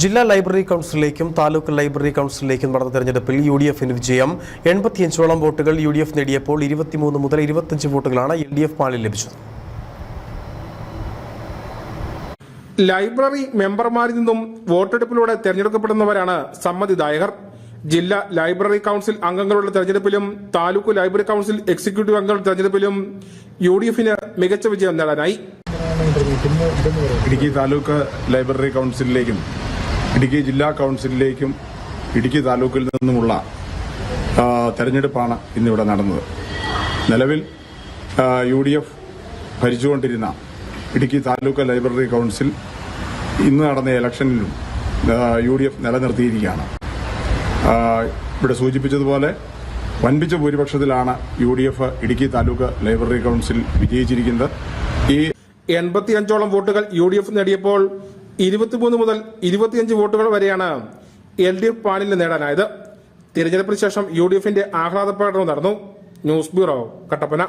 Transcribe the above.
ജില്ലാ ലൈബ്രറി കൗൺസിലിലേക്കും താലൂക്ക് ലൈബ്രറി കൗൺസിലിലേക്കും നടന്ന തെരഞ്ഞെടുപ്പിൽ യു ഡി എഫിന് വിജയം. എൺപത്തിയഞ്ചോളം വോട്ടുകൾ യു ഡി എഫ് നേടിയപ്പോൾ ഇരുപത്തിമൂന്ന് മുതൽ ഇരുപത്തഞ്ച് വോട്ടുകളാണ് എൽ ഡി എഫ് മാളിൽ ലഭിച്ചത്. ലൈബ്രറി മെമ്പർമാരിൽ നിന്നും വോട്ടെടുപ്പിലൂടെ തെരഞ്ഞെടുക്കപ്പെടുന്നവരാണ് സമ്മതിദായകർ. ജില്ലാ ലൈബ്രറി കൌൺസിൽ അംഗങ്ങളുടെ തെരഞ്ഞെടുപ്പിലും താലൂക്ക് ലൈബ്രറി കൌൺസിൽ എക്സിക്യൂട്ടീവ് അംഗങ്ങളുടെ തെരഞ്ഞെടുപ്പിലും യു ഡി എഫിന് മികച്ച വിജയം നേടാനായി. ഇടുക്കി താലൂക്ക് ലൈബ്രറി കൗൺസിലിലേക്കും ഇടുക്കി ജില്ലാ കൗൺസിലിലേക്കും ഇടുക്കി താലൂക്കിൽ നിന്നുമുള്ള തെരഞ്ഞെടുപ്പാണ് ഇന്നിവിടെ നടന്നത്. നിലവിൽ യു ഡി എഫ് ഭരിച്ചുകൊണ്ടിരുന്ന ഇടുക്കി താലൂക്ക് ലൈബ്രറി കൗൺസിൽ ഇന്ന് നടന്ന ഇലക്ഷനിലും യു ഡി എഫ് നിലനിർത്തിയിരിക്കുകയാണ് ഇവിടെ സൂചിപ്പിച്ചതുപോലെ വൻപിച്ച ഭൂരിപക്ഷത്തിലാണ് U D F Idukki taluk library council വിജയിച്ചിരിക്കുന്നത്. ഈ എൺപത്തിയഞ്ചോളം വോട്ടുകൾ യു ഡി എഫ് നേടിയപ്പോൾ ഇരുപത്തിമൂന്ന് മുതൽ ഇരുപത്തിയഞ്ച് വോട്ടുകൾ വരെയാണ് എൽ ഡി എഫ് പാനലിൽ നേടാനായത്. തിരഞ്ഞെടുപ്പിന് ശേഷം യു ഡി എഫിന്റെ ആഹ്ലാദ പ്രകടനം നടന്നു. News bureau Kattappana.